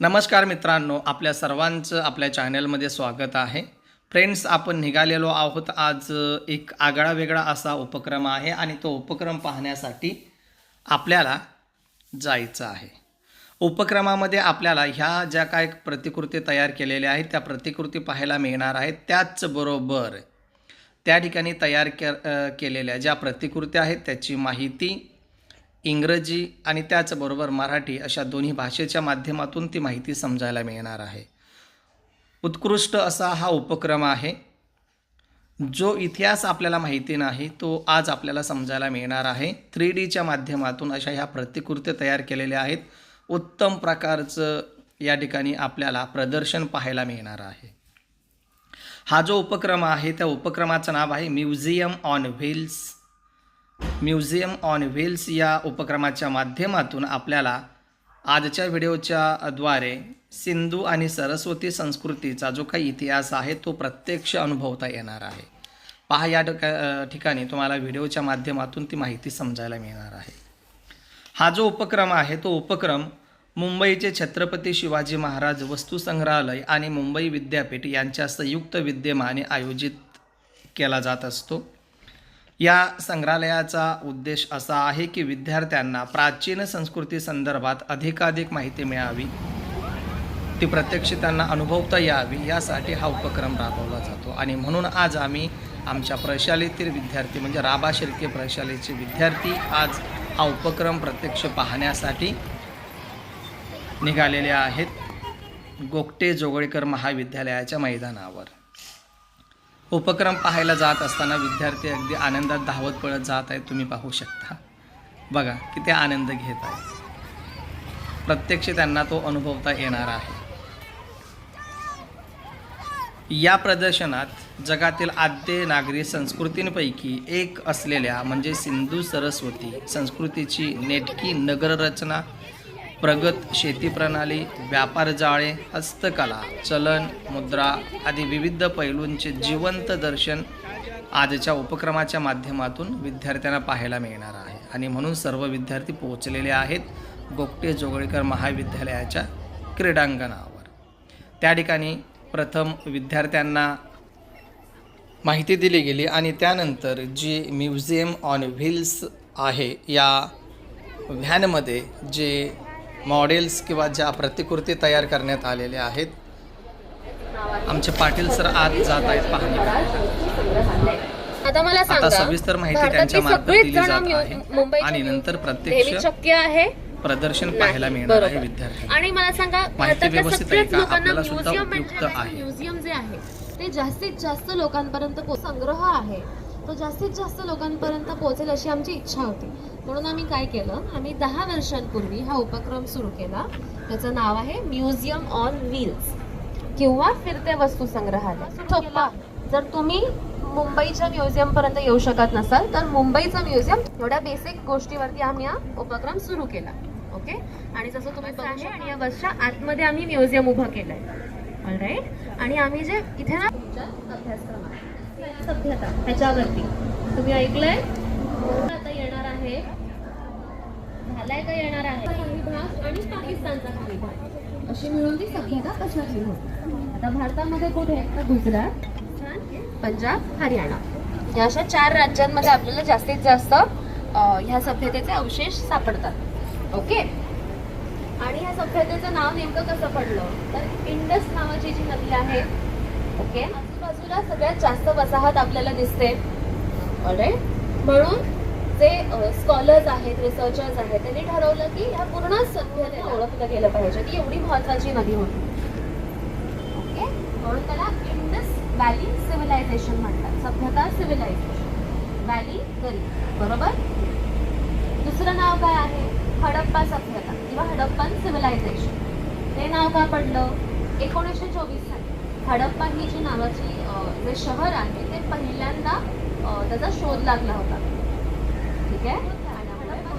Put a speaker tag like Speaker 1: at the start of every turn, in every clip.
Speaker 1: नमस्कार मित्रांनो आपल्या सर्वांचं आपल्या चॅनलमध्ये स्वागत आहे. फ्रेंड्स आपण निघालेलो आहोत आज एक आगळा वेगळा असा उपक्रम आहे आणि तो उपक्रम पाहण्यासाठी आपल्याला जायचं आहे. उपक्रमामध्ये आपल्याला ह्या ज्या काय प्रतिकृती तयार केलेल्या आहेत त्या प्रतिकृती पाहायला मिळणार आहेत. त्याचबरोबर त्या ठिकाणी तयार के केलेल्या ज्या प्रतिकृत्या आहेत त्याची माहिती इंग्रजी आणि त्याचबरोबर मराठी अशा दोन्ही भाषेच्या माध्यमातून ती माहिती समजायला मिळणार आहे. उत्कृष्ट असा हा उपक्रम आहे. जो इतिहास आपल्याला माहिती नाही तो आज आपल्याला समजायला मिळणार आहे. थ्री डीच्या माध्यमातून अशा ह्या प्रतिकृत्या तयार केलेल्या आहेत. उत्तम प्रकारचं या ठिकाणी आपल्याला प्रदर्शन पाहायला मिळणार आहे. हा जो उपक्रम आहे त्या उपक्रमाचं नाव आहे museum on wheels. Museum on wheels या उपक्रमाच्या माध्यमातून आपल्याला आजच्या व्हिडिओच्या द्वारे सिंधू आणि सरस्वती संस्कृतीचा जो काही इतिहास आहे तो प्रत्यक्ष अनुभवता येणार आहे. पहा या ठिका ठिकाणी तुम्हाला व्हिडिओच्या माध्यमातून ती माहिती समजायला मिळणार आहे. हा जो उपक्रम आहे तो उपक्रम मुंबईचे छत्रपती शिवाजी महाराज वस्तुसंग्रहालय आणि मुंबई विद्यापीठ यांच्या संयुक्त विद्यमाने आयोजित केला जात असतो. या संग्रहालयाचा उद्देश असा आहे की विद्यार्थ्यांना प्राचीन संस्कृती संदर्भात अधिकाधिक माहिती मिळावी. ती प्रत्यक्ष त्यांना अनुभवता यावी यासाठी हा उपक्रम राबवला जातो. आणि म्हणून आज आम्ही आमच्या प्रशालेतील विद्यार्थी म्हणजे राबा शिर्के प्रशालेचे विद्यार्थी आज हा उपक्रम प्रत्यक्ष पाहण्यासाठी निघालेले आहेत. गोगटे जोगळेकर महाविद्यालयाच्या मैदानावर. उपक्रम पाहायला जात असताना विद्यार्थी अगदी आनंदात धावत पळत जात आहेत तुम्ही पाहू शकता. बघा किती आनंद घेत आहेत. प्रत्यक्ष त्यांना तो अनुभवता येणार आहे. या प्रदर्शनात जगातील आद्य नागरी संस्कृतींपैकी एक असलेल्या म्हणजे सिंधू सरस्वती संस्कृतीची नेटकी नगररचना प्रगत शेती प्रणाली व्यापार जाळे हस्तकला चलन मुद्रा आदी विविध पैलूंचे जिवंत दर्शन आजच्या उपक्रमाच्या माध्यमातून विद्यार्थ्यांना पाहायला मिळणार आहे. आणि म्हणून सर्व विद्यार्थी पोहोचलेले आहेत गोपटे जोगळेकर महाविद्यालयाच्या क्रीडांगणावर. त्या ठिकाणी प्रथम विद्यार्थ्यांना माहिती दिली गेली आणि त्यानंतर जी म्युझियम ऑन व्हील्स आहे या व्हॅनमध्ये जे मॉडेल्स किंवा ज्या प्रतिकृती तयार करण्यात आलेल्या आहेत आमचे पाटील सर आत जात आहेत पाहणी.
Speaker 2: आता मला
Speaker 1: आता
Speaker 2: सांगा
Speaker 1: सविस्तर माहिती त्यांच्या मार्फत दिली जात आहे आणि नंतर प्रत्यक्ष
Speaker 2: शक्य आहे
Speaker 1: प्रदर्शन पाहायला मिळणार आहे. विद्यार्थी
Speaker 2: आणि मला सांगा
Speaker 1: माहिती व्यवस्थित आहे का? आपल्याला सुद्धा
Speaker 2: म्युझियम
Speaker 1: उपयुक्त आहे.
Speaker 2: म्युझियम जे आहे ते जास्तीत जास्त लोकांपर्यंत संग्रह आहे तो जास्तीत जास्त लोकांपर्यंत पोहोचेल अशी आमची इच्छा होती म्हणून आम्ही काय केलं आम्ही दहा वर्षांपूर्वी हा उपक्रम सुरू केला. त्याचं नाव आहे म्युझियम ऑन व्हील्स. किंवा फिरते वस्तू संग्रहालय? जर तुम्ही मुंबईच्या म्युझियम पर्यंत येऊ शकत नसाल तर मुंबईचं म्युझियम एवढ्या बेसिक गोष्टीवरती आम्ही हा उपक्रम सुरू केला. ओके? आणि जसं तुम्ही बघू शकता आणि या बसच्या आतमध्ये आम्ही म्युझियम उभं केलंय. ऑलराईट आणि आम्ही जे इथे ना तुमच्या अभ्यासक्रमात. सभ्यता ह्याच्यावरती. तुम्ही ऐकलंय? आता आहे झालाय का येणार आहे. काही भाग आणि पाकिस्तानचा काही भाग अशी मिळून ती सभ्यता कशाची होती आता भारतामध्ये कुठे तर गुजरात पंजाब हरियाणा. या अशा चार राज्यांमध्ये आपल्याला जास्तीत जास्त ह्या सभ्यतेचे अवशेष सापडतात. ओके? आणि ह्या सभ्यतेचं नाव नेमकं कसं पडलं? तर इंडस नावाची जी नदी आहे ओके? आजूबाजूला सगळ्यात जास्त वसाहत आपल्याला दिसते. म्हणून जे स्कॉलर्स आहेत रिसर्चर्स आहेत त्यांनी ठरवलं की ह्या पूर्ण सभ्यतेला ओळखलं गेलं पाहिजे ती एवढी महत्वाची नदी होती ओके? म्हणून त्याला इंडस व्हॅली सिव्हिलायझेशन म्हणतात. सभ्यता सिव्हिलायझेशन व्हॅली गरी बरोबर? दुसरं नाव काय आहे? हडप्पा सभ्यता किंवा हडप्पन सिव्हिलायझेशन ते नाव का पडलं? एकोणीसशे चोवीस साली. हडप्पा ही जी नावाची जे शहर आहे ते पहिल्यांदा त्याचा शोध लागला होता. ठीक आहे?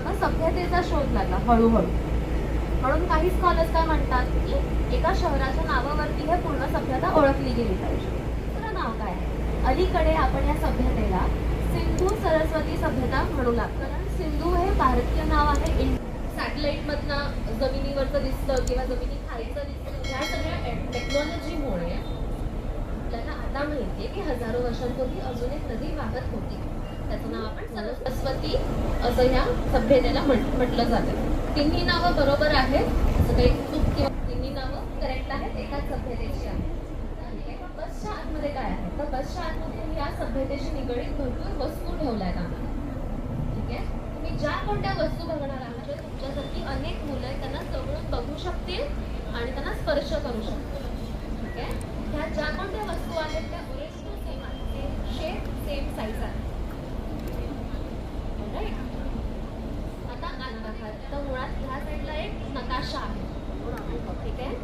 Speaker 2: आणि सभ्यतेचा शोध लागला हळूहळू. म्हणून काही स्कॉलर्स काय म्हणतात की एका शहराच्या नावावरती हे पूर्ण सभ्यता ओळखली गेली पाहिजे. दुसरं नाव काय आहे? अलीकडे आपण या सभ्यतेला सिंधू सरस्वती सभ्यता म्हणू लागतो. कारण सिंधू हे भारतीय नाव आहे. इन सॅटेलाईटमधनं जमिनीवरचं दिसतं किंवा जमिनी खालीचं दिसतं. ह्या सगळ्या टेक्नॉलॉजीमुळे आपल्याला आता माहितीये की हजारो वर्षांपूर्वी अजून एक नदी वाहत होती. त्याचं नाव आपण सरस्वती असं ह्या सभ्यतेला म्हटलं जातं. तिन्ही नावं बरोबर आहेत असं काही चूक किंवा तिन्ही नावं करेक्ट आहेत एकाच सभ्यतेची आहेत. आहे? पण बसच्या आतमध्ये काय आहे? तर बसच्या आतमध्ये या सभ्यतेशी निगडीत भरपूर वस्तू ठेवल्या आहेत ठीक आहे? तुम्ही ज्या कोणत्या वस्तू बघणार आहात म्हणजे तुमच्यासारखी अनेक मुलं आहेत त्यांना जवळून बघू शकतील आणि त्यांना स्पर्श करू शकतील. ठीक आहे? ह्या ज्या कोणत्या वस्तू आहेत त्या एज टू सेम आहेत शेप सेम साईज आहे Alright? आता आत बघा तर मुळात ह्या साईडला एक नकाशा आहे. ठीक आहे?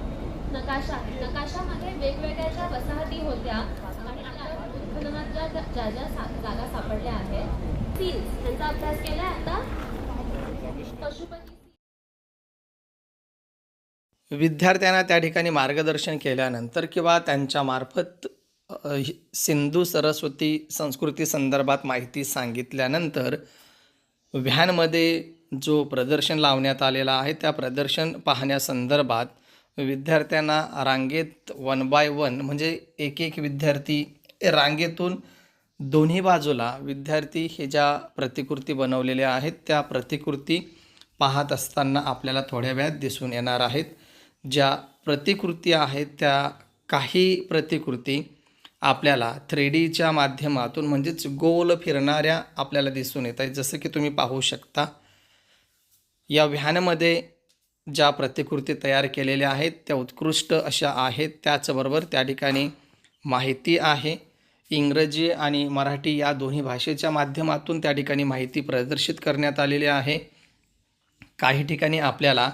Speaker 2: नकाशा आहे. नकाशामध्ये वेगवेगळ्या ज्या वसाहती होत्या आणि आपल्या उत्खननात ज्या ज्या ज्या जागा सापडल्या आहेत सील्स त्यांचा अभ्यास केलाय आता? पशुपती
Speaker 1: विद्यार्थ्यांना त्या ठिकाणी मार्गदर्शन केल्यानंतर किंवा त्यांच्यामार्फत सिंधू सरस्वती संस्कृती संदर्भात माहिती सांगितल्यानंतर व्हॅनमध्ये जो प्रदर्शन लावण्यात आलेला आहे त्या प्रदर्शन पाहण्यासंदर्भात विद्यार्थ्यांना रांगेत वन बाय वन म्हणजे एक एक विद्यार्थी रांगेतून दोन्ही बाजूला विद्यार्थी हे ज्या प्रतिकृती बनवलेल्या आहेत त्या प्रतिकृती पाहत असताना आपल्याला थोड्या वेळात दिसून येणार आहेत. ज्या प्रतिकृती आहेत त्या काही प्रतिकृती आपल्याला थ्री डीच्या माध्यमातून म्हणजेच गोल फिरणाऱ्या आपल्याला दिसून येत आहेत. जसं की तुम्ही पाहू शकता या व्हॅनमध्ये ज्या प्रतिकृती तयार केलेल्या आहेत त्या उत्कृष्ट अशा आहेत. त्याचबरोबर त्या ठिकाणी माहिती आहे. इंग्रजी आणि मराठी या दोन्ही भाषेच्या माध्यमातून त्या ठिकाणी माहिती प्रदर्शित करण्यात आलेली आहे. काही ठिकाणी आपल्याला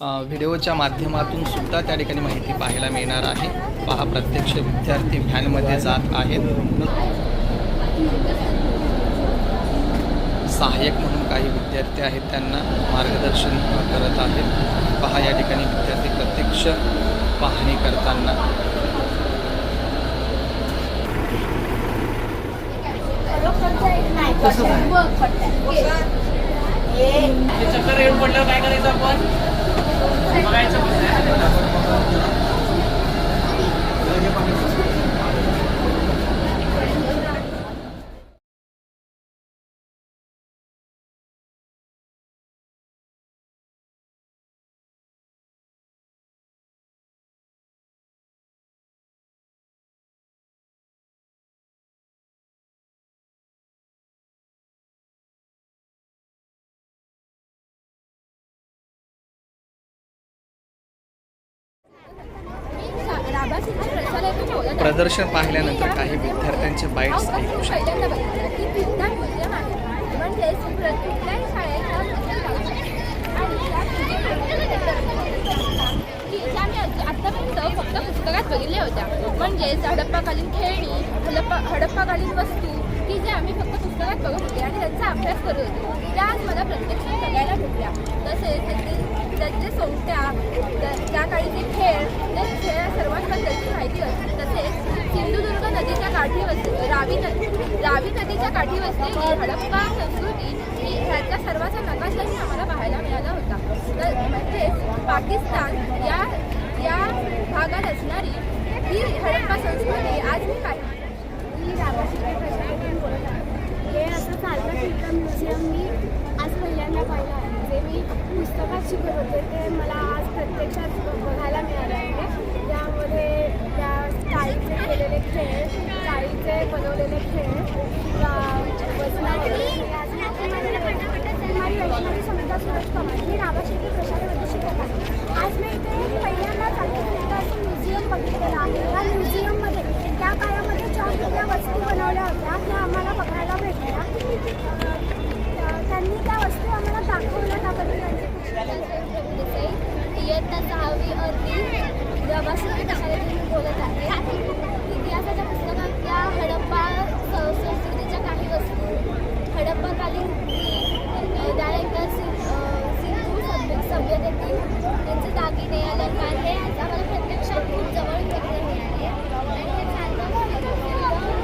Speaker 1: व्हिडिओच्या माध्यमातून सुद्धा त्या ठिकाणी माहिती पाहायला मिळणार आहे. पहा प्रत्यक्ष विद्यार्थी व्हॅनमध्ये जात आहेत. सहाय्यक म्हणून काही विद्यार्थी आहेत त्यांना मार्गदर्शन करत आहेत. पहा या ठिकाणी विद्यार्थी प्रत्यक्ष पाहणी करताना.
Speaker 3: चक्कर येऊन पडलं काय करायचं आपण? बघायचं
Speaker 1: प्रदर्शन पाहिल्यानंतर काही विद्यार्थ्यांचे बाईट्स ऐकू शकतात
Speaker 4: पहिल्यांदा बघितलं की विज्ञान म्युझियम आहे म्हणजेच कुठल्याही शाळेचा आणि की ज्या मी आत्तापर्यंत फक्त पुस्तकात बघितल्या होत्या म्हणजेच हडप्पाकालीन खेळणी हडप्पा हडप्पाकालीन वस्तू की जे आम्ही फक्त पुस्तकात बघत होते आणि त्यांचा अभ्यास करत होतो त्या आज मला प्रत्यक्षात बघायला भेटल्या तसेच त्यांचे त्यांचे सोंगट्या त्या- त्या काळीचे खेळ त्या खेळ सर्वांबद्दलची माहिती होती तसेच सिंधुदुर्ग नदीच्या काठी वसले रावी नदी रावी नदीच्या काठी वसलेली हडप्पा संस्कृती ही ह्याचा सर्वांचा नकाशाही आम्हाला पाहायला मिळाला होता. तर म्हणजेच पाकिस्तान या या भागात असणारी ही हडप्पा संस्कृती आज मी पाहिली
Speaker 5: मी बोलत आहे. हे असं सारखं फिरतं म्युझियम मी आज पहिल्यांदा पाहिलं आहे. जे मी पुस्तकात शिकत होते ते मला आज प्रत्यक्षात बघायला मिळालं आहे. त्यामध्ये त्या टाईपचे केलेले खेळ काळीचे बनवलेले खेळ किंवा वजनाचे खेळ अजून काही माहिती नाही. माझी वैष्णवी समिता सुरेश पवार मी रामाशिके प्रशासनामध्ये शिकत आहे आज मी इथे पहिल्यांदा चालतं फिरतं असं म्युझियम बघितलेलं आहे या म्युझियममध्ये त्या काळामध्ये ज्या वेगळ्या वस्तू बनवल्या होत्या त्या आम्हाला बघायला भेटल्या अं, त्यांनी त्या वस्तू आम्हाला दाखवल्या त्याबद्दल त्यांचे खूप
Speaker 4: इयत्ता सहावी अर्धी रमाशिके शाळेतून बोलत आहे इतिहासाच्या पुस्तकात त्या हडप्पा स- संस्कृतीच्या काही वस्तू हडप्पाकालीन अ, त्यानंतर सिं- अ, सिंधू सभ्य सभ्यतेतील त्यांचे दागिने अलंकार हे आज आम्हाला प्रत्यक्षात खूप जवळ घेतले मिळाले आणि हे चालतं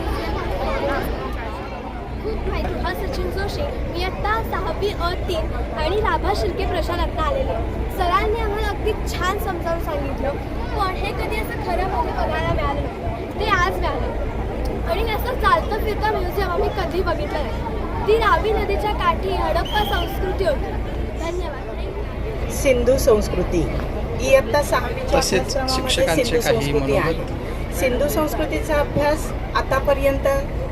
Speaker 4: खूप माहिती अ सचिन जोशी मी आत्ता सहावी अ तीन आणि लाभा
Speaker 5: राभा शिर्के प्रशालातनं आलेले सरांनी आम्हाला अगदी छान समजावून सांगितलं पण हे कधी असं खरं मध्ये बघायला मिळालं नव्हतं ते आज मिळालं आणि असं चालतं फिरतं म्युझियम आम्ही कधी बघितलं नाही. ती रावी नदीच्या काठी हडप्पा संस्कृती होती. धन्यवाद.
Speaker 6: सिंधू संस्कृती. इयत्ता सहावीच्या
Speaker 1: तसेच
Speaker 6: अभ्यासक्रमामध्ये
Speaker 1: शिक्षकांचे
Speaker 6: सिंधू
Speaker 1: काही
Speaker 6: संस्कृती. आहे. सिंधू संस्कृतीचा अभ्यास आतापर्यंत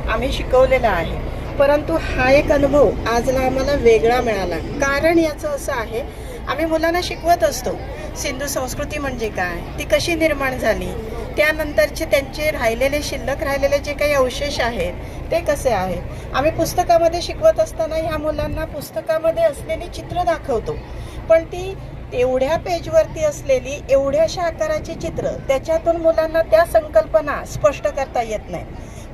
Speaker 6: आम्ही शिकवलेला आहे. परंतु हा एक अनुभव आजला आम्हाला वेगळा मिळाला. कारण याचं असं आहे आम्ही मुलांना शिकवत असतो सिंधू संस्कृती म्हणजे काय? ती कशी निर्माण झाली? त्यानंतरचे त्यांचे राहिलेले शिल्लक राहिलेले जे काही अवशेष आहेत ते कसे आहेत? आम्ही पुस्तकामध्ये शिकवत असताना ह्या मुलांना पुस्तकामध्ये असलेली चित्र दाखवतो. पण ती एवढ्या पेजवरती असलेली एवढ्याशा आकाराची चित्र त्याच्यातून मुलांना त्या संकल्पना स्पष्ट करता येत नाही.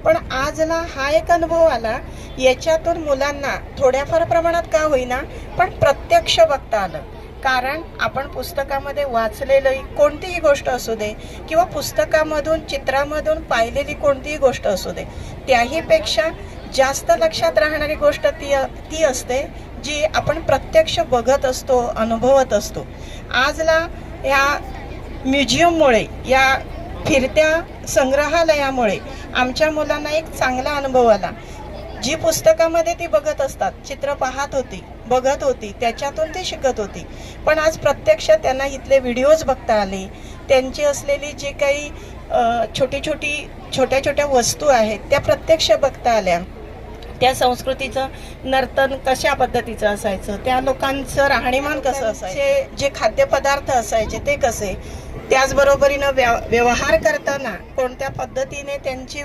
Speaker 6: पण आजला हा एक अनुभव आला याच्यातून मुलांना थोड्याफार प्रमाणात का होईना पण प्रत्यक्ष बघता आलं. कारण आपण पुस्तकामध्ये वाचलेली कोणतीही गोष्ट असू दे किंवा पुस्तकामधून चित्रामधून पाहिलेली कोणतीही गोष्ट असू दे त्याहीपेक्षा जास्त लक्षात राहणारी गोष्ट ती ती असते जी आपण प्रत्यक्ष बघत असतो अनुभवत असतो. आजला या म्युझियममुळे या फिरत्या संग्रहालयामुळे आमच्या मुलांना एक चांगला अनुभव आला. जी पुस्तकामध्ये ती बघत असतात चित्र पाहत होती बघत होती त्याच्यातून ती शिकत होती. पण आज प्रत्यक्ष त्यांना इथले व्हिडिओज बघता आले. त्यांची असलेली जी काही छोटी छोटी छोट्या छोट्या वस्तू आहेत त्या प्रत्यक्ष बघता आल्या. त्या संस्कृतीचं नर्तन कशा पद्धतीचं असायचं? त्या लोकांचं राहणीमान कसं असायचं? जे खाद्यपदार्थ असायचे ते कसे? त्याचबरोबरीनं व्या व्यवहार करताना कोणत्या पद्धतीने त्यांची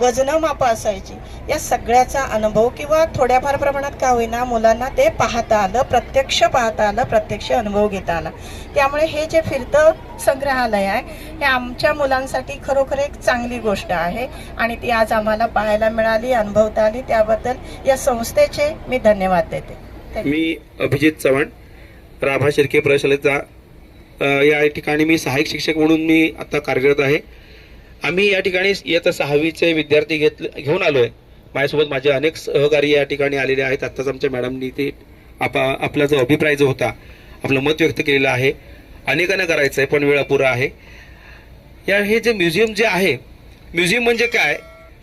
Speaker 6: वजनं मापं असायची. या सगळ्याचा अनुभव किंवा थोड्याफार प्रमाणात का होईना मुलांना ते पाहता आलं प्रत्यक्ष पाहता आलं प्रत्यक्ष अनुभव घेता आला. त्यामुळे हे जे फिरतं संग्रहालय आहे हे आमच्या मुलांसाठी खरोखर एक चांगली गोष्ट आहे आणि ती आज आम्हाला पाहायला मिळाली अनुभवता आली. त्याबद्दल या संस्थेचे मी धन्यवाद देते.
Speaker 7: मी अभिजित चव्हाण राभा शिर्के प्रशालेचा या ठिकाणी मी सहाय्यक शिक्षक म्हणून मी आता कार्यरत आहे. आम्ही या ठिकाणी इयत्ता सहावीचे विद्यार्थी घेतले घेऊन आलो आहे माझ्यासोबत माझे अनेक सहकारी या ठिकाणी आलेले आहेत. आत्ताच आमच्या मॅडमनी ते आपा आपला जो अभिप्राय जो होता आपलं मत व्यक्त केलेलं आहे. अनेकांना करायचं आहे पण वेळ अपुरा आहे. या हे जे म्युझियम जे आहे म्युझियम म्हणजे काय?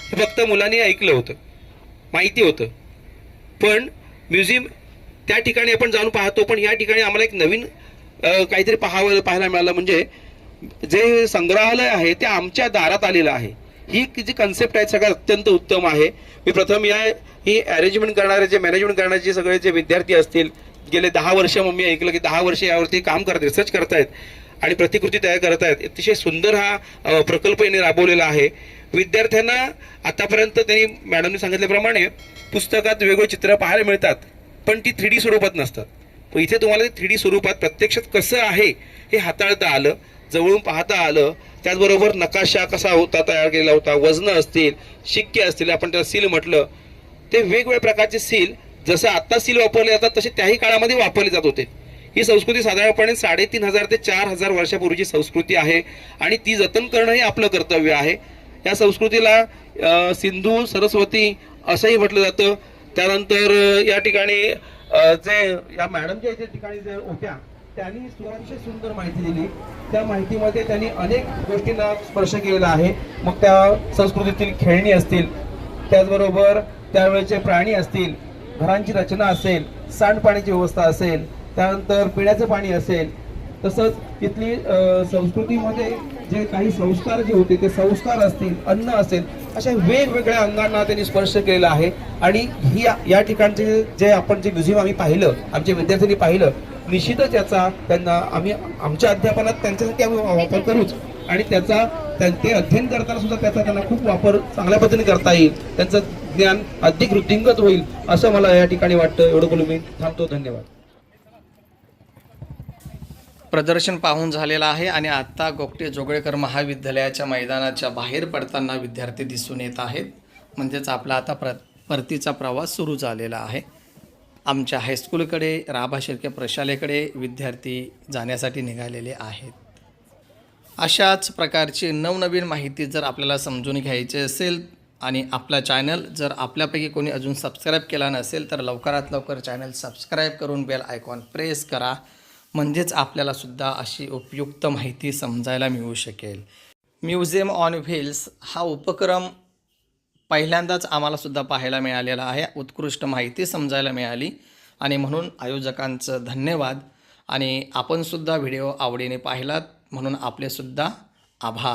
Speaker 7: हे फक्त मुलांनी ऐकलं होतं. माहिती होतं. पण म्युझियम त्या ठिकाणी आपण जाऊन पाहतो पण या ठिकाणी आम्हाला एक नवीन काहीतरी पाहावं पाहायला मिळालं म्हणजे जे संग्रहालय आहे ते आमच्या दारात आलेलं आहे. ही जी कन्सेप्ट आहे सगळ्यात अत्यंत उत्तम आहे. मी प्रथम या ही अरेंजमेंट करणारे जे मॅनेजमेंट करणारे सगळे जे विद्यार्थी असतील गेले दहा वर्ष मग मी ऐकलं की दहा वर्ष यावरती काम करत रिसर्च करतायत आणि प्रतिकृती तयार करत आहेत अतिशय सुंदर हा प्रकल्प यांनी राबवलेला आहे. विद्यार्थ्यांना आतापर्यंत त्यांनी मॅडमने सांगितल्याप्रमाणे पुस्तकात वेगवेगळे चित्र पाहायला मिळतात पण ती थ्री डी स्वरूपात नसतात. पण इथे तुम्हाला थ्री डी स्वरूपात प्रत्यक्षात कसं आहे हे हाताळता आलं. जवळून पाहता आलं त्याचबरोबर नकाशा कसा होता तयार केलेला होता वजनं असतील शिक्के असतील आपण त्याला सील म्हटलं. ते वेगवेगळ्या प्रकारचे सील जसं आत्ता सील वापरले जातात तसे त्याही काळामध्ये वापरले जात होते. ही संस्कृती साधारणपणे साडेतीन हजार ते चार हजार वर्षापूर्वीची संस्कृती आहे आणि ती जतन करणं हे आपलं कर्तव्य आहे. या संस्कृतीला सिंधू सरस्वती असंही म्हटलं जातं. त्यानंतर या ठिकाणी जे या मॅडमच्या ठिकाणी जे होत्या त्यांनी सु- अतिशय सुंदर माहिती दिली. त्या माहितीमध्ये त्यांनी अनेक गोष्टींना स्पर्श केलेला आहे. मग त्या संस्कृतीतील खेळणी असतील त्याचबरोबर त्यावेळेचे प्राणी असतील घरांची रचना असेल सांडपाण्याची व्यवस्था असेल त्यानंतर पिण्याचं पाणी असेल तसंच तिथली संस्कृतीमध्ये जे काही संस्कार जे होते ते संस्कार असतील अन्न असेल अशा वेगवेगळ्या अंगांना त्यांनी स्पर्श केलेला आहे. आणि ही या ठिकाणचे जे आपण जे म्युझियम आम्ही पाहिलं आमच्या विद्यार्थ्यांनी पाहिलं निश्चितच याचा त्यांना आम्ही आमच्या अध्यापनात त्यांच्यासाठी आम्ही वापर करूच. आणि त्याचा त्यां- ते अध्ययन करताना सुद्धा त्याचा त्यांना खूप वापर चांगल्या पद्धतीने करता येईल. त्यांचं ज्ञान अधिक वृद्धिंगत होईल असं मला या ठिकाणी वाटतं. एवढं बोलून मी थांबतो. धन्यवाद.
Speaker 1: प्रदर्शन पाहून झालेलं आहे आणि आत्ता गोगटे जोगळेकर महाविद्यालयाच्या मैदानाच्या बाहेर पडताना विद्यार्थी दिसून येत आहेत. म्हणजेच आपला आता प्र परतीचा प्रवास सुरू झालेला आहे. आमच्या हायस्कूलकडे राभा शिर्के प्रशालेकडे विद्यार्थी जाण्यासाठी निघालेले आहेत. अशाच प्रकारची नवनवीन माहिती जर आपल्याला समजून घ्यायची असेल आणि आपला चॅनल जर आपल्यापैकी कोणी अजून सबस्क्राईब केला नसेल तर लवकरात लवकर चॅनल सबस्क्राईब करून बेल आयकॉन प्रेस करा. म्हणजेच आपल्यालासुद्धा अशी उपयुक्त माहिती समजायला मिळू शकेल. म्युझियम ऑन व्हील्स हा उपक्रम पहिल्यांदाच आम्हालासुद्धा पाहायला मिळालेला आहे. उत्कृष्ट माहिती समजायला मिळाली. आणि म्हणून आयोजकांचं धन्यवाद. आणि आपणसुद्धा व्हिडिओ आवडीने पाहिलात. म्हणून आपलेसुद्धा आभार.